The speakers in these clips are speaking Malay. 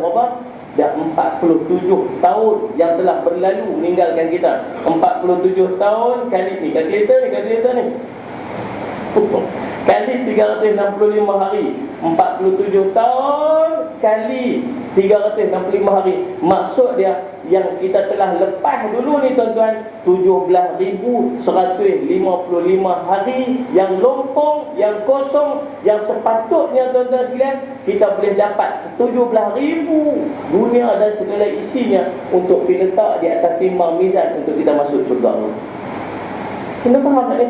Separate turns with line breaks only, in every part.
berapa? Dah 47 tahun yang telah berlalu meninggalkan kita. 47 tahun kali ni. Kalkulator ni, kalkulator ni. Kali 365 hari. 47 tahun kali 365 hari. Maksud dia yang kita telah lepas dulu ni tuan-tuan 17,155 hari yang lompong, yang kosong, yang sepatutnya tuan-tuan sekalian kita boleh dapat 17,000 dunia dan segala isinya untuk diletak di atas timbang mizan untuk kita masuk syurga. Kenapa faham tak ni?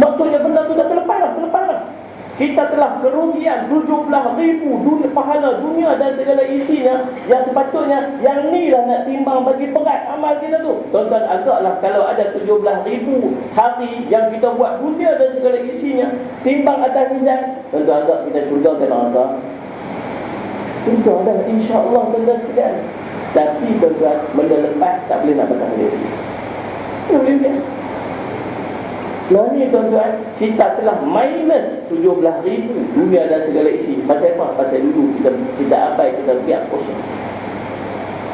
Maksudnya benda tu dah terlepas lah, terlepas. Kita telah kerugian 17 ribu dunia, pahala dunia dan segala isinya yang sepatutnya yang ni lah nak timbang bagi berat amal kita tu. Tuan-tuan agaklah kalau ada 17 ribu hari yang kita buat dunia dan segala isinya timbang atas mizan. Tuan-tuan agak kita syurga ke neraka? Syurga dah insyaAllah tuan-tuan sekalian. Tapi benda lepas tak boleh nak bertahan diri. Boleh. Nah ni tuan-tuan, kita telah minus 17 ribu dunia dan segala isi. Pasal apa? Pasal dulu kita kita abai, kita biar kosong.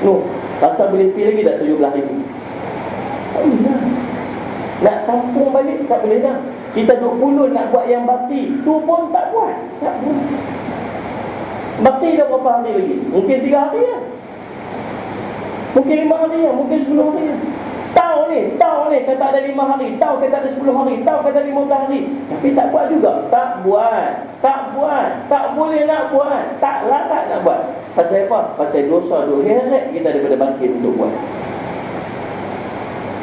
No, pasal boleh pergi lagi dah 17 ribu. Tak boleh dah. Nak tampung balik tak boleh dah. Kita duk puluh nak buat yang bakti. Tu pun tak buat. Tak buat. Bakti dah berapa hari lagi? Mungkin 3 hari ya. Mungkin 5 hari ya. Mungkin 10 hari ya. Tahu ni, tahu ni kata ada lima hari, tahu kata ada sepuluh hari, tahu kata lima belas hari. Tapi tak buat juga. Tak buat. Tak buat. Tak boleh nak buat. Tak larat nak buat. Pasal apa? Pasal dosa dulu. Heret kita daripada bangkit untuk buat.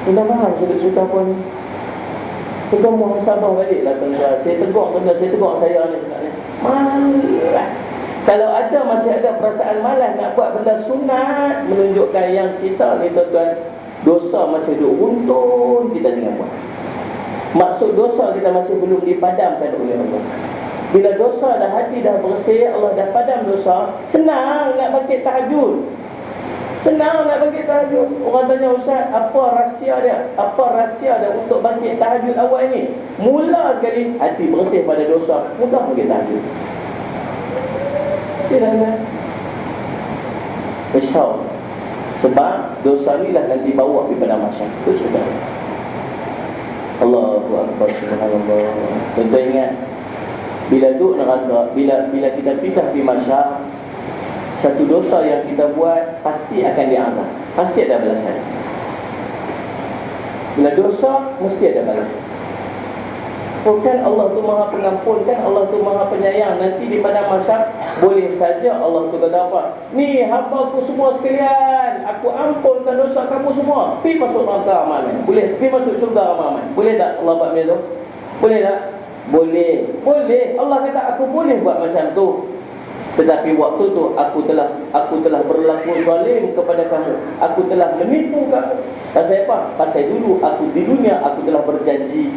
Kita faham sudah cerita apa ni? Kita mohon sabar balik lah tuan-tuan. Saya tegur tuan-tuan, saya tegur saya ni. Malah. Kalau ada masih ada perasaan malas nak buat benda sunat menunjukkan yang kita ni tuan-tuan dosa masih duduk runtun kita dengan buat. Maksud dosa kita masih belum dipadamkan oleh Allah. Bila dosa dah hati dah bersih, Allah dah padam dosa, senang nak bangkit tahajud. Senang nak bangkit tahajud. Orang tanya Ustaz, apa rahsia dia? Apa rahsia dia untuk bangkit tahajud awal ni? Mula sekali hati bersih pada dosa, mudah bangkit tahajud. Tidak kan? Risau sebab dosa ni lah nanti bawa pergi pada masyarakat. Itu sudah. Allahu Akbar subhanallah. Tentu ingat bila duduk neraka, bila bila kita pindah di masyarakat, satu dosa yang kita buat pasti akan diazab. Pasti ada balasan. Bila dosa mesti ada balasan. Oh kan Allah tu maha pengampun Kan Allah tu maha penyayang Nanti di pada masa Boleh saja Allah tu kata apa Ni hamba ku semua sekalian Aku ampunkan dosa kamu semua. Pergi masuk neraka amalan. Boleh? Pergi masuk surga amalan. Boleh tak? Allah buat macam tu? Boleh tak? Boleh. Boleh. Allah kata aku boleh buat macam tu. Tetapi waktu tu aku telah aku telah berlaku zalim kepada kamu. Aku telah menipu kamu. Pasal apa? Pasal dulu aku di dunia aku telah berjanji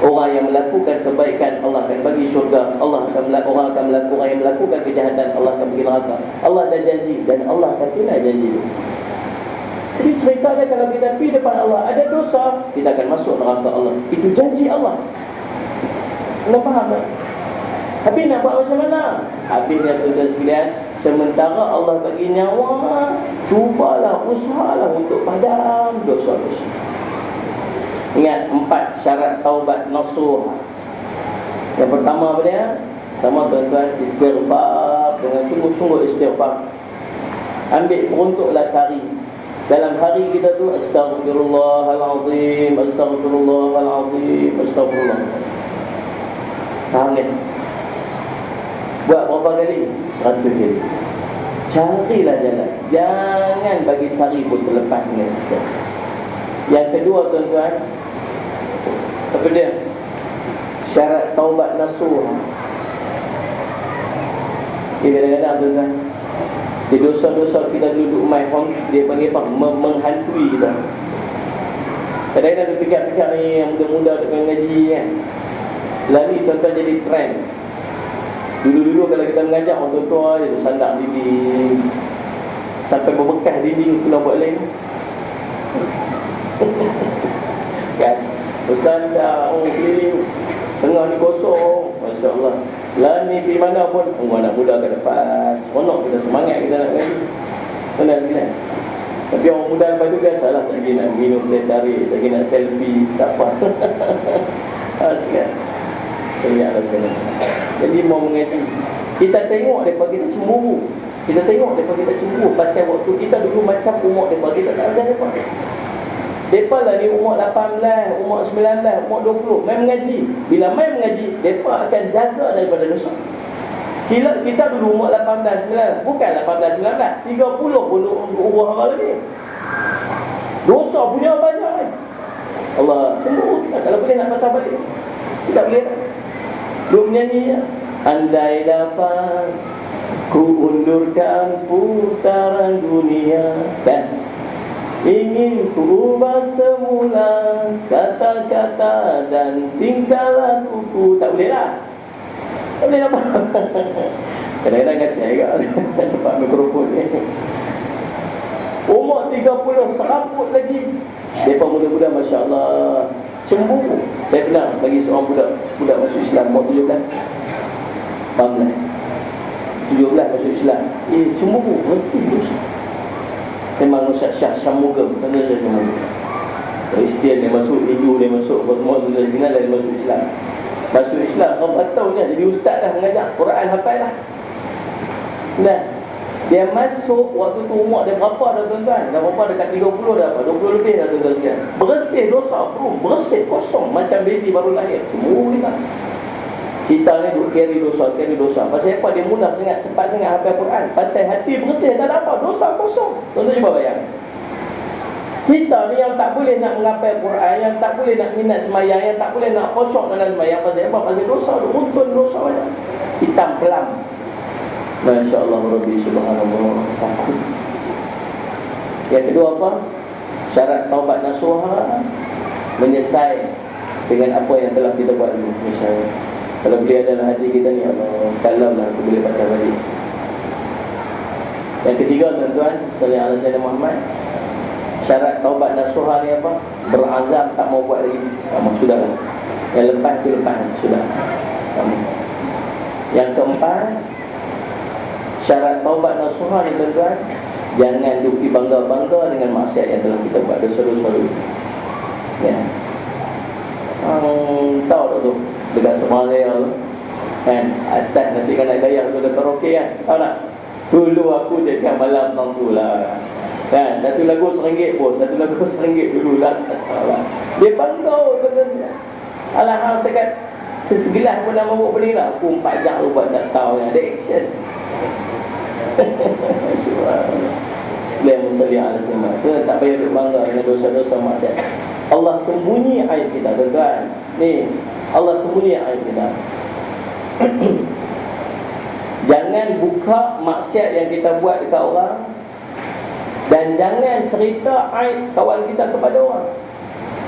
Orang yang melakukan kebaikan Allah akan bagi syurga. Allah akan orang akan melakukan orang yang melakukan kejahatan Allah akan bagi neraka. Allah dah janji dan Allah akan tunai janji. Jadi cerita dia kalau kita pergi depan Allah ada dosa kita akan masuk neraka Allah. Itu janji Allah. Anda faham tak? Tapi nak buat macam mana? Habisnya tuan-tuan sekalian Sementara Allah bagi nyawa Cubalah, usahalah untuk padam dosa-dosa Ingat empat syarat taubat nasuh. Yang pertama apa dia? Pertama tuan-tuan istighfar dengan sungguh-sungguh istighfar. Ambil peruntuklah sehari. Dalam hari kita tu astagfirullahalazim, astagfirullahalazim, astagfirullah. Faham ni? Buat berapa kali? Seratus kali. Carilah jalan. Jangan bagi sehari pun terlepas dengan istighfar. Yang kedua tuan-tuan, apa dia? Syarat taubat nasuh. Kadang-kadang tuan-tuan. Di dosa-dosa kita duduk main hong, dia panggil apa? Menghantui kita. Kadang-kadang dia fikir-fikir ni yang muda-muda dengan ngaji kan. Lari tuan-tuan jadi trend. Dulu-dulu kalau kita mengajar orang tua-tua dia sandak dinding. Sampai berbekas dinding pulau buat lain. kan? Bersandar, oh kiri Tengah ni kosong. Masya Allah Lah ni pergi mana pun. Tunggu anak muda ke depan. Seronok kita semangat kita nak ngaji Benar kan Tapi orang muda lepas tu biasalah Lagi nak minum teh tarik Lagi nak selfie Tak apa. Ah, sekian. Sekian lah Jadi mau mengaji. Kita tengok daripada kita cemburu Kita tengok daripada kita cemburu Pasal waktu kita dulu macam umur daripada kita tak ada apa Mereka lah ni umur 18, umur 19, umur 20 Main mengaji. Bila main mengaji Mereka akan jaga daripada dosa. Kita, kita dulu umur 18, 19 Bukan 18, 19 30 pun umur orang lagi Dosa punya banyak kan Allah sembuh kita Kalau boleh nak patah balik. Tidak boleh Duk menyanyi ya? Andai dapat Ku undurkan putaran dunia. Kan Ingin ku ubah semula Kata-kata dan tingkah lakuku Tak boleh lah. Tak boleh apa. Kadang-kadang kata juga Tempat mikrofon ni. Umur 30 seraput lagi. Mereka muda-muda Masya Allah Cemburu Saya pernah bagi seorang budak Budak masuk Islam Umur 17 Faham tak? 17 masuk Islam. Eh cemburu Bersih dosa Memang Ustaz Syah Syamuga Tanda saya Syamuga Kristian dia masuk Hindu dia masuk semua tu dia kenal dia masuk Islam Masuk Islam Berapa tahun dia Jadi ustaz dah mengajar Quran hafal lah Nah dia masuk waktu tu umur dia berapa dah tuan-tuan? Dah berapa dekat 30 dah apa? 20 lebih dah tuan-tuan sekalian. Bersih dosa bro, bersih kosong macam baby baru lahir. Semua kita. Kita ni duk carry dosa, carry dosa. Pasal apa dia mudah sangat, cepat sangat hafal Quran? Pasal hati bersih tak ada apa, dosa kosong. Tuan-tuan cuba bayang. Kita ni yang tak boleh nak mengapai Quran, yang tak boleh nak minat semayang, yang tak boleh nak kosong dalam semayang. Pasal apa? Pasal dosa, runtun dosa banyak. Hitam kelam. Masya Allah Rabbi Subhanallah Takut Yang kedua apa? Syarat taubat nasuha Menyesai Dengan apa yang telah kita buat dulu Misalnya Kalau beli adalah hati kita ni Allah Kalau lah aku boleh patah balik. Yang ketiga tuan-tuan Salam ala Sayyidina Muhammad Syarat taubat nasuha ni apa? Berazam tak mau buat lagi. Kamu sudah lah. Yang lepas tu lepas Sudah. Kamu Yang keempat syarat taubat nasuha ni tuan-tuan jangan duki bangga-bangga dengan maksiat yang telah kita buat dosa-dosa dulu. Ya. Um, tahu tak tu dekat tu. Kan atas nasi kanak daya tu dekat karaoke kan? Tahu tak? Dulu aku jadi malam tang tu lah. Kan? Satu lagu seringgit pun satu lagu seringgit dulu lah. Dia bangga tuan-tuan Alah, sekat sesegelas pun dah mabuk beli lah. Aku empat jam tu buat tak tahu yang ada action. Sekalian musalli ala semua. Kita tak payah berbangga dengan dosa-dosa maksiat. Allah sembunyi aib kita tuan Ni Allah sembunyi aib kita Jangan buka maksiat yang kita buat dekat orang Dan jangan cerita aib kawan kita kepada orang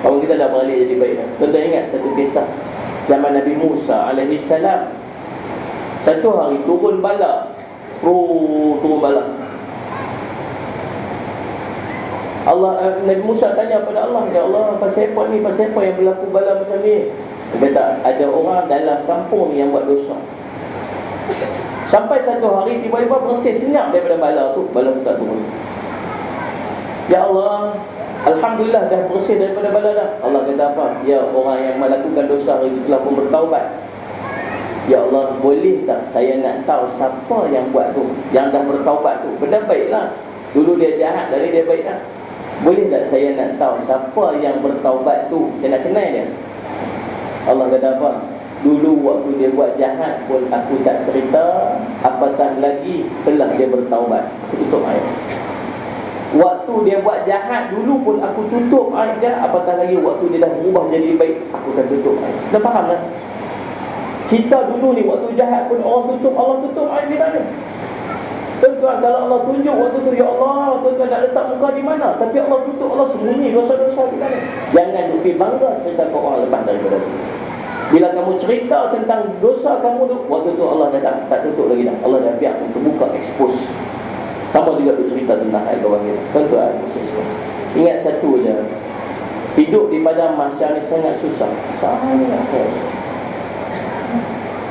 Kawan kita dah balik jadi baik Tuan-tuan ingat satu kisah Zaman Nabi Musa alaihi salam Satu hari turun bala Oh, turun bala. Allah eh, Nabi Musa tanya pada Allah, "Ya Allah, pasal apa ni? Pasal apa yang berlaku bala macam ni?" Dia kata, "Ada orang dalam kampung yang buat dosa." Sampai satu hari tiba-tiba bersih senyap daripada bala tu, bala tu tak turun. Ya Allah, Alhamdulillah dah bersih daripada bala dah. Allah kata apa? Ya orang yang melakukan dosa itu telah pun bertaubat. Ya Allah boleh tak saya nak tahu siapa yang buat tu Yang dah bertaubat tu Benda baiklah Dulu dia jahat dari dia baik lah Boleh tak saya nak tahu siapa yang bertaubat tu Saya nak kenal dia Allah kata apa? Dulu waktu dia buat jahat pun aku tak cerita Apatah lagi telah dia bertaubat. Tutup ayat Waktu dia buat jahat dulu pun aku tutup ayat dia Apatah lagi waktu dia dah berubah jadi baik Aku akan tutup ayat Dah faham tak? Kita dulu ni waktu jahat pun orang tutup, Allah tutup aib kita ni. Tuan-tuan kalau Allah tunjuk waktu tu ya Allah, tuan-tuan nak letak muka di mana? Tapi Allah tutup, Allah sembunyi dosa-dosa kita ni. Jangan duki bangga cerita ke orang lepas daripada itu. Bila kamu cerita tentang dosa kamu tu, waktu tu Allah dah tak, tak tutup lagi dah. Allah dah biar untuk buka, expose. Sama juga tu cerita tentang aib kawan kita. Tuan-tuan, ingat satu je. Hidup di padang mahsyar ni sangat susah. Sangat susah.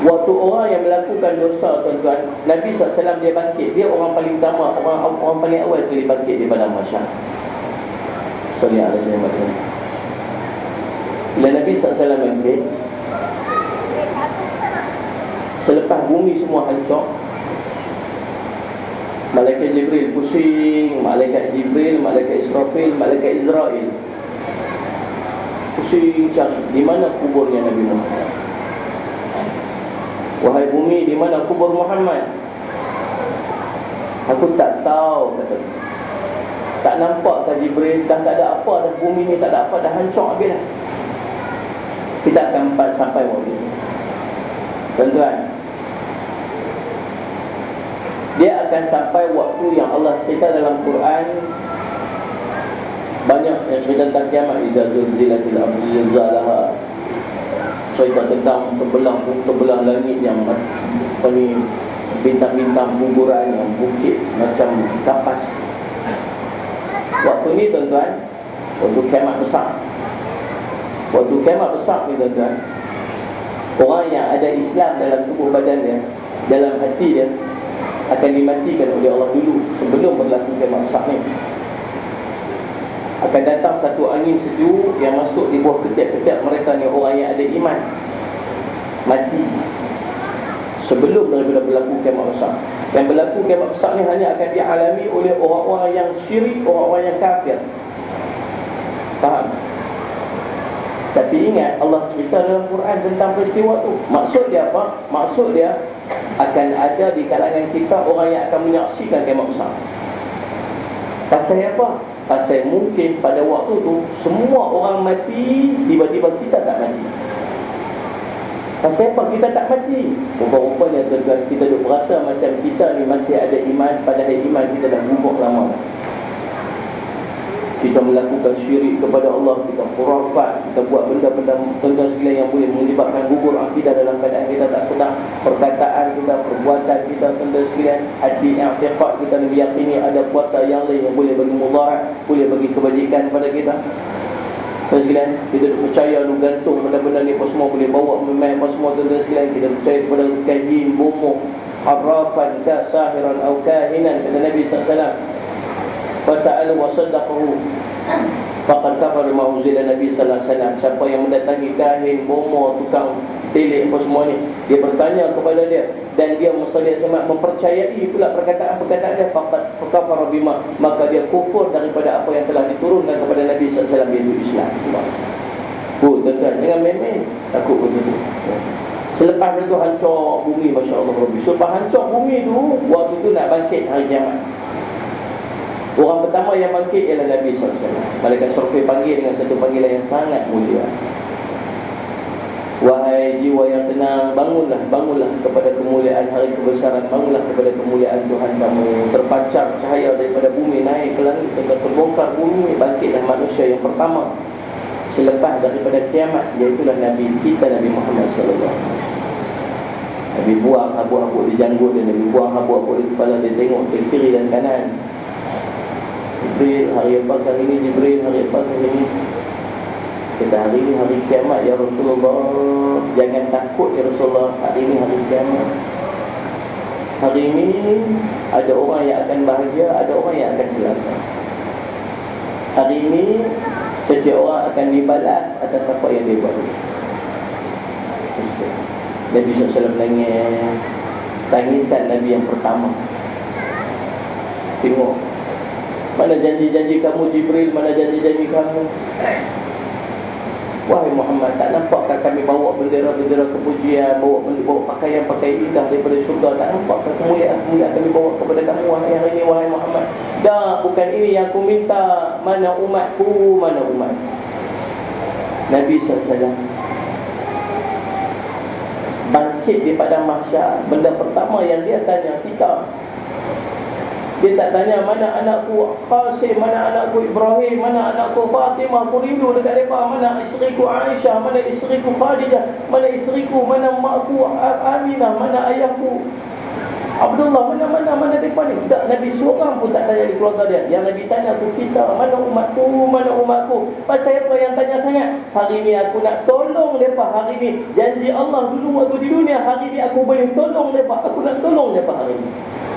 Waktu orang yang melakukan dosa tuan-tuan Nabi SAW dia bangkit. Dia orang paling utama Orang orang paling awal sekali bangkit di padang masyarakat Salih ala sallam Bila Nabi SAW bangkit Selepas bumi semua hancur Malaikat Jibril pusing Malaikat Jibril, Malaikat Israfil, Malaikat Israel Pusing cari Di mana kuburnya Nabi Muhammad Wahai bumi, di mana kubur Muhammad? Aku tak tahu, kata Tak nampak kan Jibril, dah tak ada apa dah bumi ni, tak ada apa, dah hancur habis dah. Kita akan sampai waktu itu. Tuan-tuan, dia akan sampai waktu yang Allah cerita dalam Quran banyak yang cerita tentang kiamat izal zulzilatil ardi zilzalaha cerita tentang terbelah terbelah langit yang apa ni bintang-bintang guguran yang bukit macam kapas. Waktu ni tuan-tuan waktu kiamat besar. Waktu kiamat besar ni tuan-tuan orang yang ada Islam dalam tubuh badan dia dalam hati dia akan dimatikan oleh Allah dulu sebelum berlaku kiamat besar ni akan datang satu angin sejuk yang masuk di bawah ketiak-ketiak mereka ni. Orang yang ada iman mati sebelum daripada berlaku kiamat besar. Yang berlaku kiamat besar ni hanya akan dialami oleh orang-orang yang syirik orang-orang yang kafir. Faham? Tapi ingat Allah cerita dalam Quran tentang peristiwa tu. Maksud dia apa? Maksud dia akan ada di kalangan kita orang yang akan menyaksikan kiamat besar. Pasal apa Pasal mungkin pada waktu tu Semua orang mati Tiba-tiba kita tak mati. Pasal apa kita tak mati? Rupa-rupanya Kita duk berasa macam kita ni masih ada iman Padahal iman kita dah bubuk lama. Kita melakukan syirik kepada Allah kita khurafat kita buat benda-benda tuan-tuan sekalian yang boleh menyebabkan gugur akidah dalam keadaan kita tak sedar perkataan kita perbuatan kita sekalian hati yang fiqat kita meyakini ada kuasa yang lain yang boleh bagi mudarat boleh bagi kebajikan kepada kita. Sekalian kita percaya lu gantung benda-benda ni apa semua boleh bawa memang apa semua tuan-tuan sekalian kita percaya kepada kahin bomoh harrafan ka sahiran atau kahinan kata Nabi SAW Fasa'alu wa saddaqahu. Faqad kafar ma'uzila Nabi alaihi wasallam. Siapa yang mendatangi kahin, bomo, tukang telik apa semua ni Dia bertanya kepada dia. Dan dia musalli sama mempercayai pula perkataan-perkataan dia. Faqad kafar bima. Maka dia kufur daripada apa yang telah diturunkan kepada Nabi sallallahu alaihi Islam. Oh tuan-tuan, jangan main-main. Takut begitu Selepas itu hancur bumi Masya Allah Selepas hancur bumi tu Waktu tu nak bangkit hari kiamat. Orang pertama yang bangkit ialah Nabi SAW Malaikat Surfir panggil dengan satu panggilan yang sangat mulia jiwa yang tenang, bangunlah, bangunlah kepada kemuliaan hari kebesaran Bangunlah kepada kemuliaan Tuhan kamu. Terpancar cahaya daripada bumi naik ke langit Terbongkar bumi, bangkitlah manusia yang pertama Selepas daripada kiamat, iaitulah Nabi kita Nabi Muhammad SAW Nabi buang habuk-habuk di janggut dia, Nabi buang habuk-habuk di kepala dia Tengok ke kiri dan kanan. Jibril hari apa kali ini? Jibril hari apa kali ini kita hari ini hari kiamat ya Rasulullah. Jangan takut ya Rasulullah. Hari ini hari kiamat. Hari ini ada orang yang akan bahagia ada orang yang akan celaka hari ini setiap orang akan dibalas atas apa yang dia buat. Nabi SAW nangis. Tangisan Nabi yang pertama. Tengok. Mana janji-janji kamu Jibril? Mana janji-janji kamu Wahai Muhammad Tak nampakkah kami bawa bendera-bendera kepujian Bawa, bawa pakaian-pakaian indah Daripada syurga. Tak nampakkah kemuliaan kemuliaan kami bawa kepada kamu Wahai hari ini Wahai Muhammad. Dah bukan ini yang aku minta. Mana umatku Mana umat. Nabi SAW Bangkit di padang mahsyar. Benda pertama yang dia tanya kita dia tak tanya mana anakku Qasim, mana anakku Ibrahim, mana anakku Fatimah. Aku rindu dekat mereka. Mana isteriku Aisyah, mana isteriku Khadijah, mana isteriku, mana makku Aminah, mana ayahku Abdullah, mana mana mana mereka ni. Tak Nabi seorang pun tak tanya di keluarga dia. Yang Nabi tanya tu kita, mana umatku, mana umatku. Pasal apa yang tanya sangat? Hari ni aku nak tolong mereka hari ni. Janji Allah dulu waktu di dunia, hari ni aku boleh tolong mereka. Aku nak tolong mereka hari ni.